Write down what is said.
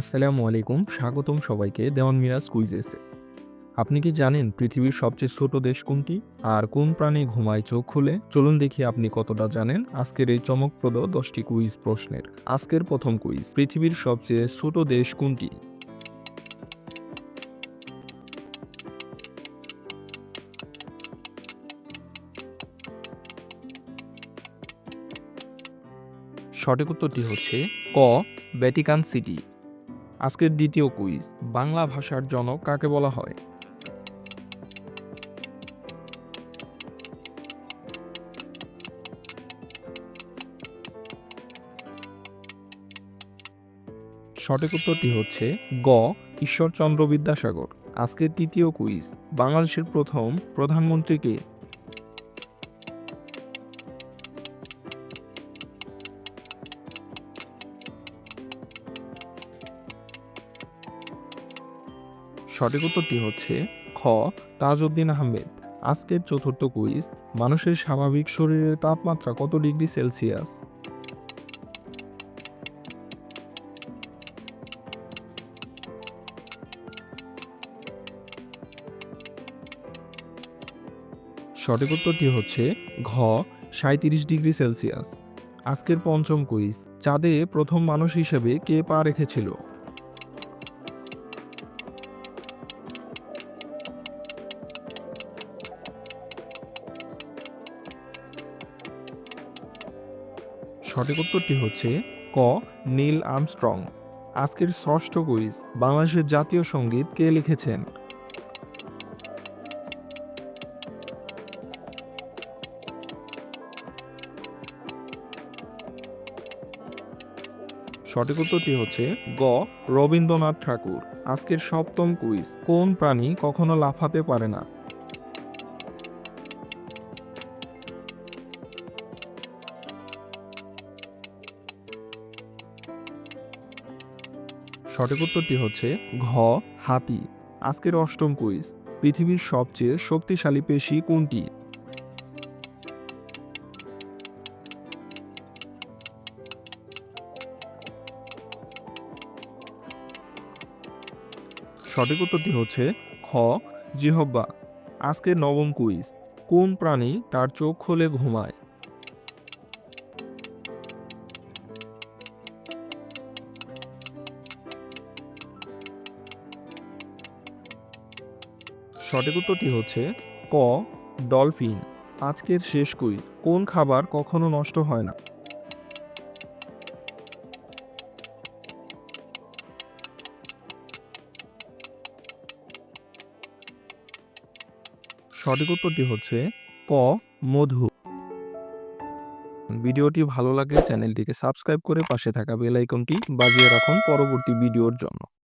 আসসালামু আলাইকুম, স্বাগতম সবাইকে দেওয়ান মিরাজ কুইজেসে। আপনি কি জানেন পৃথিবীর সবচেয়ে ছোট দেশ কোনটি? আর কোন প্রাণী ঘুমায় চোখ খুলে? চলুন দেখি আপনি কতটা জানেন আজকের এই চমকপ্রদ দশটি কুইজ প্রশ্নের। আজকের প্রথম কুইজ, পৃথিবীর সবচেয়ে ছোট দেশ কোনটি? সঠিক উত্তরটি হচ্ছে ক, ভ্যাটিকান সিটি। আজকের দ্বিতীয় কুইজ, বাংলা ভাষার জনক কাকে বলা হয়? সঠিক উত্তরটি হচ্ছে গ, ঈশ্বরচন্দ্র বিদ্যাসাগর। আজকের তৃতীয় কুইজ, বাংলাদেশের প্রথম প্রধানমন্ত্রীকে সঠিক উত্তরটি হচ্ছে খ, তাজউদ্দিন আহমেদ। আজকের চতুর্থ কুইজ, মানুষের স্বাভাবিক শরীরের তাপমাত্রা কত ডিগ্রি সেলসিয়াস? সঠিক উত্তরটি হচ্ছে ঘ সাঁত্রিশ ডিগ্রি সেলসিয়াস। আজকের পঞ্চম কুইজ, চাঁদে প্রথম মানুষ হিসেবে কে পা রেখেছিল? সঠিক উত্তরটি হচ্ছে ক, নীল আর্মস্ট্রং। আজকের ষষ্ঠ কুইজ, বাংলাদেশের জাতীয় সংগীত কে লিখেছেন? সঠিক উত্তরটি হচ্ছে গ, রবীন্দ্রনাথ ঠাকুর। আজকের সপ্তম কুইজ, কোন প্রাণী কখনো লাফাতে পারে না? সঠিক উত্তরটি হচ্ছে ঘ, হাতি। আজকের অষ্টম কুইজ পৃথিবীর সবচেয়ে শক্তিশালী পেশি কোনটি? সঠিক উত্তরটি হচ্ছে খ জিহব্বা আজকের নবম কুইজ কোন প্রাণী তার চোখ খুলে ঘুমায়? সঠিক উত্তরটি হচ্ছে ক, ডলফিন। আজকের শেষ কুইজ, কোন খাবার কখনো নষ্ট হয় না? সঠিক উত্তরটি হচ্ছে ক, মধু। ভিডিওটি ভালো লাগলে চ্যানেলটিকে সাবস্ক্রাইব করে পাশে থাকা বেল আইকনটি বাজিয়ে রাখুন পরবর্তী ভিডিওর জন্য।